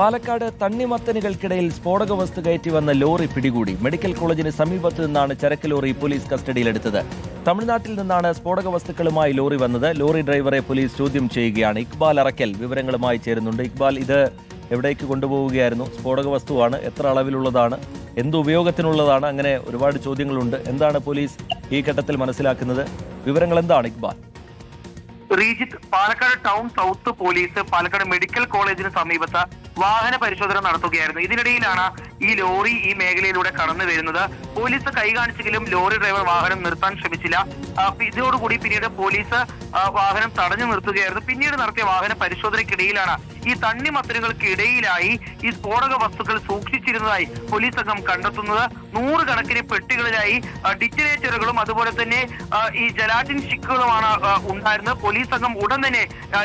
പാലക്കാട് തണ്ണിമത്തനുകൾക്കിടയിൽ സ്ഫോടക വസ്തു കയറ്റി വന്ന ലോറി പിടികൂടി. മെഡിക്കൽ കോളേജിന് സമീപത്ത് നിന്നാണ് ചരക്ക് ലോറി പോലീസ് കസ്റ്റഡിയിലെടുത്തത്. തമിഴ്നാട്ടിൽ നിന്നാണ് സ്ഫോടക വസ്തുക്കളുമായി ലോറി വന്നത്. ലോറി ഡ്രൈവറെ പോലീസ് ചോദ്യം ചെയ്യുകയാണ്. ഇക്ബാൽ അറക്കൽ വിവരങ്ങളുമായി ചേരുന്നുണ്ട്. ഇക്ബാൽ ഇത് എവിടേക്ക് കൊണ്ടുപോവുകയായിരുന്നു? സ്ഫോടക വസ്തുവാണ് എത്ര അളവിലുള്ളതാണ് എന്ത് ഉപയോഗത്തിനുള്ളതാണ്? അങ്ങനെ ഒരുപാട് ചോദ്യങ്ങളുണ്ട്. എന്താണ് പോലീസ് ഈ ഘട്ടത്തിൽ മനസ്സിലാക്കുന്നത്? വിവരങ്ങൾ എന്താണ് Iqbal? Rejith Palakkad town south police Palakkad medical കോളേജിന് സമീപത്ത് വാഹന പരിശോധന നടത്തുകയായിരുന്നു. ഇതിനിടയിലാണ് ഈ ലോറി ഈ മേഖലയിലൂടെ കടന്നു വരുന്നത്. പോലീസ് കൈ കാണിച്ചെങ്കിലും ലോറി ഡ്രൈവർ വാഹനം നിർത്താൻ ശ്രമിച്ചില്ല. ഇതോടുകൂടി പിന്നീട് പോലീസ് വാഹനം തടഞ്ഞു നിർത്തുകയായിരുന്നു. പിന്നീട് നടത്തിയ വാഹന പരിശോധനയ്ക്കിടയിലാണ് ഈ തണ്ണിമത്തനുകൾക്കിടയിലായി ഈ സ്ഫോടക വസ്തുക്കൾ സൂക്ഷിച്ചിരുന്നതായി പോലീസ് സംഘം കണ്ടെത്തുന്നത്. നൂറുകണക്കിന് പെട്ടികളിലായി ഡിറ്റിനേറ്ററുകളും അതുപോലെ തന്നെ ഈ ജലാറ്റിൻ സ്റ്റിക്കുകളുമാണ് ആ, ഉണ്ടായിരുന്നത്. പോലീസ് സംഘം ഉടൻ തന്നെ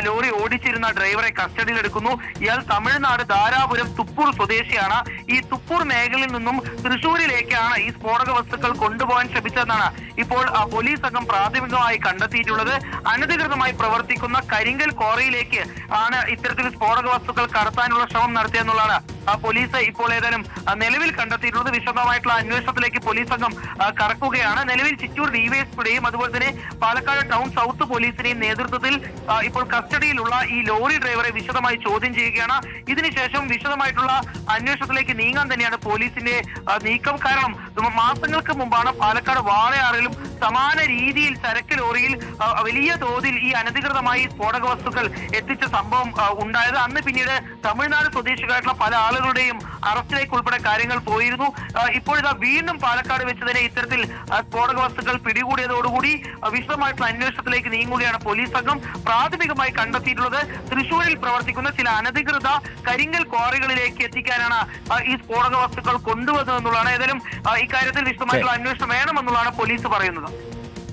ലോറി ഓടിച്ചിരുന്ന ഡ്രൈവറെ കസ്റ്റഡിയിൽ എടുക്കുന്നു ഇയാൾ തമിഴ്നാട് ധാരാപുരം തുപ്പൂർ സ്വദേശിയാണ്. ഈ തുപ്പൂർ മേഖലയിൽ നിന്നും തൃശൂരിലേക്കാണ് ഈ സ്ഫോടക വസ്തുക്കൾ കൊണ്ടുപോകാൻ ശ്രമിച്ചതെന്നാണ് ഇപ്പോൾ പോലീസ് സംഘം പ്രാഥമികമായി കണ്ടെത്തിയിട്ടുള്ളത്. അനധികൃതമായി പ്രവർത്തിക്കുന്ന കരിങ്കൽ കോറയിലേക്ക് ആണ് ഇത്തരത്തിൽ സ്ഫോടക വസ്തുക്കൾ കടത്താനുള്ള ശ്രമം നടത്തിയെന്നുള്ളതാണ് പോലീസ് ഇപ്പോൾ ഏതാനും നിലവിൽ കണ്ടെത്തിയിട്ടുള്ളത് വിശദമായിട്ടുള്ള അന്വേഷണത്തിലേക്ക് പോലീസ് സംഘം കറക്കുകയാണ്. നിലവിൽ ചിറ്റൂർ ഡിവൈഎസ്പിയുടെയും അതുപോലെ തന്നെ പാലക്കാട് ടൗൺ സൗത്ത് പോലീസിന്റെയും നേതൃത്വത്തിൽ ഇപ്പോൾ കസ്റ്റഡിയിലുള്ള ഈ ലോറി ഡ്രൈവറെ വിശദമായി ചോദ്യം ചെയ്യുകയാണ്. ഇതിനുശേഷം വിശദമായിട്ടുള്ള അന്വേഷണത്തിലേക്ക് നീങ്ങാൻ തന്നെയാണ് പോലീസിന്റെ നീക്കം. കാരണം മാസങ്ങൾക്ക് മുമ്പാണ് പാലക്കാട് വാളയാറിലും സമാന രീതിയിൽ ചരക്ക് ലോറിയിൽ വലിയ തോതിൽ ഈ അനധികൃതമായി സ്ഫോടക വസ്തുക്കൾ എത്തിച്ച സംഭവം ഉണ്ടായത്. അന്ന് പിന്നീട് തമിഴ്നാട് സ്വദേശികളായിട്ടുള്ള പല ആളുകളുടെയും അറസ്റ്റിലേക്ക് ഉൾപ്പെടെ കാര്യങ്ങൾ പോയിരുന്നു. ഇപ്പോഴിതാ വീണ്ടും പാലക്കാട് വെച്ച് തന്നെ ഇത്തരത്തിൽ സ്ഫോടക വസ്തുക്കൾ പിടികൂടിയതോടുകൂടി വിശദമായിട്ടുള്ള അന്വേഷണത്തിലേക്ക് നീങ്ങുകയാണ് പോലീസ് സംഘം പ്രാഥമികമായി കണ്ടെത്തിയിട്ടുള്ളത്. തൃശൂരിൽ പ്രവർത്തിക്കുന്ന ചില അനധികൃത കരിങ്കൽ ക്വാറികളിലേക്ക് എത്തിക്കാനാണ് ഈ സ്ഫോടക വസ്തുക്കൾ കൊണ്ടുവന്നതെന്നുള്ളതാണ്. ഏതായാലും ഇക്കാര്യത്തിൽ വിശദമായിട്ടുള്ള അന്വേഷണം വേണമെന്നുള്ളതാണ് പോലീസ് പറയുന്നത്.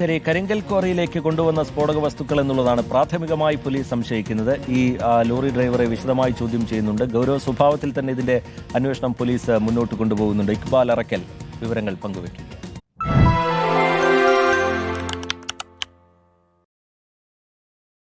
ശരി കരിങ്കൽ ക്വാറിയിലേക്ക് കൊണ്ടുവന്ന സ്ഫോടക വസ്തുക്കൾ എന്നുള്ളതാണ് പ്രാഥമികമായി പോലീസ് സംശയിക്കുന്നത്. ഈ ലോറി ഡ്രൈവറെ വിശദമായി ചോദ്യം ചെയ്യുന്നുണ്ട്. ഗൗരവ സ്വഭാവത്തിൽ തന്നെ ഇതിന്റെ അന്വേഷണം പോലീസ് മുന്നോട്ട് കൊണ്ടുപോകുന്നുണ്ട്. ഇക്ബാൽ അറക്കൽ വിവരങ്ങൾ പങ്കുവയ്ക്കും